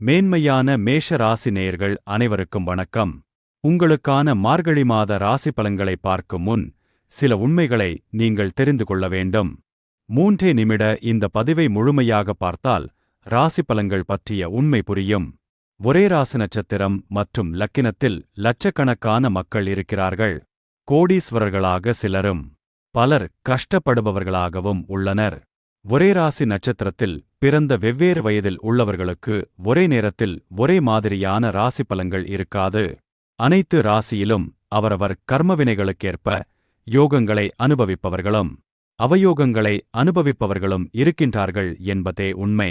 மேன்மையான மேஷ ராசி நேயர்கள் அனைவருக்கும் வணக்கம். உங்களுக்கான மார்கழி மாத ராசி பலன்களை பார்க்கும் முன் சில உண்மைகளை நீங்கள் தெரிந்து கொள்ள வேண்டும். மூன்றே நிமிட இந்த பதிவை முழுமையாக பார்த்தால் ராசி பலன்கள் பற்றிய உண்மை புரியும். ஒரே ராசி நட்சத்திரம் மற்றும் லக்கினத்தில் லட்சக்கணக்கான மக்கள் இருக்கிறார்கள். கோடீஸ்வரர்களாக சிலரும் பலர் கஷ்டப்படுபவர்களாகவும் உள்ளனர். ஒரே ராசி நட்சத்திரத்தில் பிறந்த வெவ்வேறு வயதில் உள்ளவர்களுக்கு ஒரே நேரத்தில் ஒரே மாதிரியான ராசி பலங்கள் இருக்காது. அனைத்து ராசியிலும் அவரவர் கர்மவினைகளுக்கேற்ப யோகங்களை அனுபவிப்பவர்களும் அவயோகங்களை அனுபவிப்பவர்களும் இருக்கின்றார்கள் என்பதே உண்மை.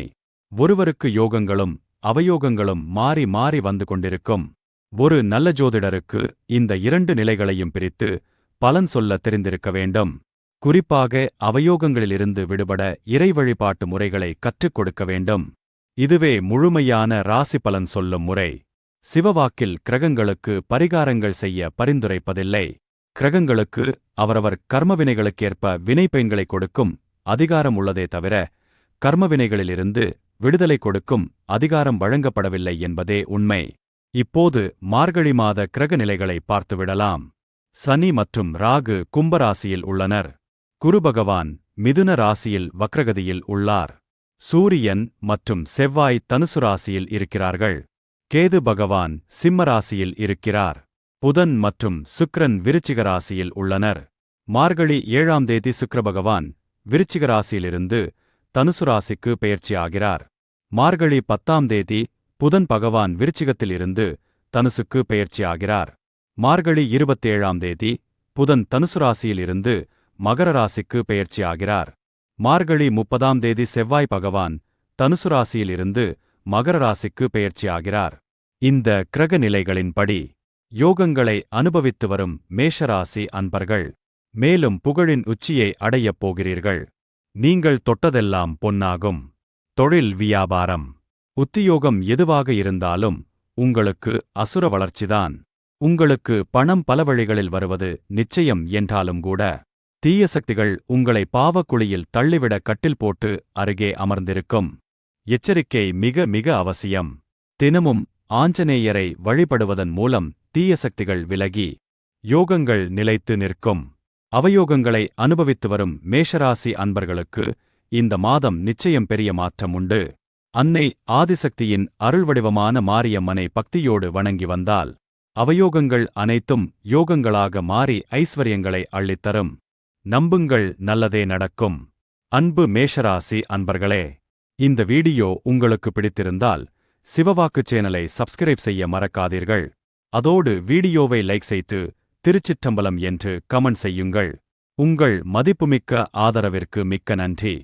ஒருவருக்கு யோகங்களும் அவயோகங்களும் மாறி மாறி வந்து கொண்டிருக்கும். ஒரு நல்ல ஜோதிடருக்கு இந்த இரண்டு நிலைகளையும் பிரித்து பலன் சொல்ல தெரிந்திருக்க வேண்டும். குறிப்பாக அவயோகங்களிலிருந்து விடுபட இறை வழிபாட்டு முறைகளை கற்றுக் கொடுக்க வேண்டும். இதுவே முழுமையான ராசி பலன் சொல்லும் முறை. சிவவாக்கில் கிரகங்களுக்கு பரிகாரங்கள் செய்ய பரிந்துரைப்பதில்லை. கிரகங்களுக்கு அவரவர் கர்மவினைகளுக்கேற்ப வினைப்பெண்களை கொடுக்கும் அதிகாரம் உள்ளதே தவிர கர்மவினைகளிலிருந்து விடுதலை கொடுக்கும் அதிகாரம் வழங்கப்படவில்லை என்பதே உண்மை. இப்போது மார்கழி மாத கிரக நிலைகளை பார்த்துவிடலாம். சனி மற்றும் ராகு கும்பராசியில் உள்ளனர். குரு பகவான் மிதுன ராசியில் வக்ரகதியில் உள்ளார். சூரியன் மற்றும் செவ்வாய் தனுசு ராசியில் இருக்கிறார்கள். கேது பகவான் சிம்ம ராசியில் இருக்கிறார். புதன் மற்றும் சுக்ரன் விருச்சிக ராசியில் உள்ளனர். மார்கழி ஏழாம் தேதி சுக்ரபகவான் விருச்சிக ராசியிலிருந்து தனுசு ராசிக்கு பெயர்ச்சியாகிறார் மார்கழி பத்தாம் தேதி புதன் பகவான் விருச்சிகத்திலிருந்து தனுசுக்கு பெயர்ச்சியாகிறார் மார்கழி இருபத்தேழாம் தேதி புதன் தனுசு ராசியிலிருந்து மகர ராசிக்கு பெயர்ச்சியாகிறார் மார்கழி முப்பதாம் தேதி செவ்வாய் பகவான் தனுசு ராசியிலிருந்து மகர ராசிக்கு பெயர்ச்சியாகிறார் இந்த கிரக நிலைகளின்படி யோகங்களை அனுபவித்து வரும் மேஷராசி அன்பர்கள் மேலும் புகழின் உச்சியை அடையப் போகிறீர்கள். நீங்கள் தொட்டதெல்லாம் பொன்னாகும். தொழில் வியாபாரம். உத்தியோகம் எதுவாக இருந்தாலும் உங்களுக்கு அசுர வளர்ச்சிதான். உங்களுக்கு பணம் பல வழிகளில் வருவது நிச்சயம் என்றாலும் கூட தீய சக்திகள் உங்களை பாவக்குழியில் தள்ளிவிட கட்டில் போட்டு அருகே அமர்ந்திருக்கும். எச்சரிக்கை மிக மிக அவசியம். தினமும் ஆஞ்சநேயரை வழிபடுவதன் மூலம் தீய சக்திகள் விலகி யோகங்கள் நிலைத்து நிற்கும். அவயோகங்களை அனுபவித்து வரும் மேஷராசி அன்பர்களுக்கு இந்த மாதம் நிச்சயம் பெரிய மாற்றம் உண்டு. அன்னை ஆதிசக்தியின் அருள்வடிவமான மாரியம்மனை பக்தியோடு வணங்கி வந்தால் அவயோகங்கள் அனைத்தும் யோகங்களாக மாறி ஐஸ்வர்யங்களை அள்ளித்தரும். நம்புங்கள் நல்லதே நடக்கும். அன்பு மேஷராசி அன்பர்களே இந்த வீடியோ உங்களுக்கு பிடித்திருந்தால் சிவவாக்கு சேனலை சப்ஸ்கிரைப் செய்ய மறக்காதீர்கள். அதோடு வீடியோவை லைக் செய்து திருச்சிற்றம்பலம் என்று கமெண்ட் செய்யுங்கள். உங்கள் மதிப்புமிக்க ஆதரவிற்கு மிக்க நன்றி.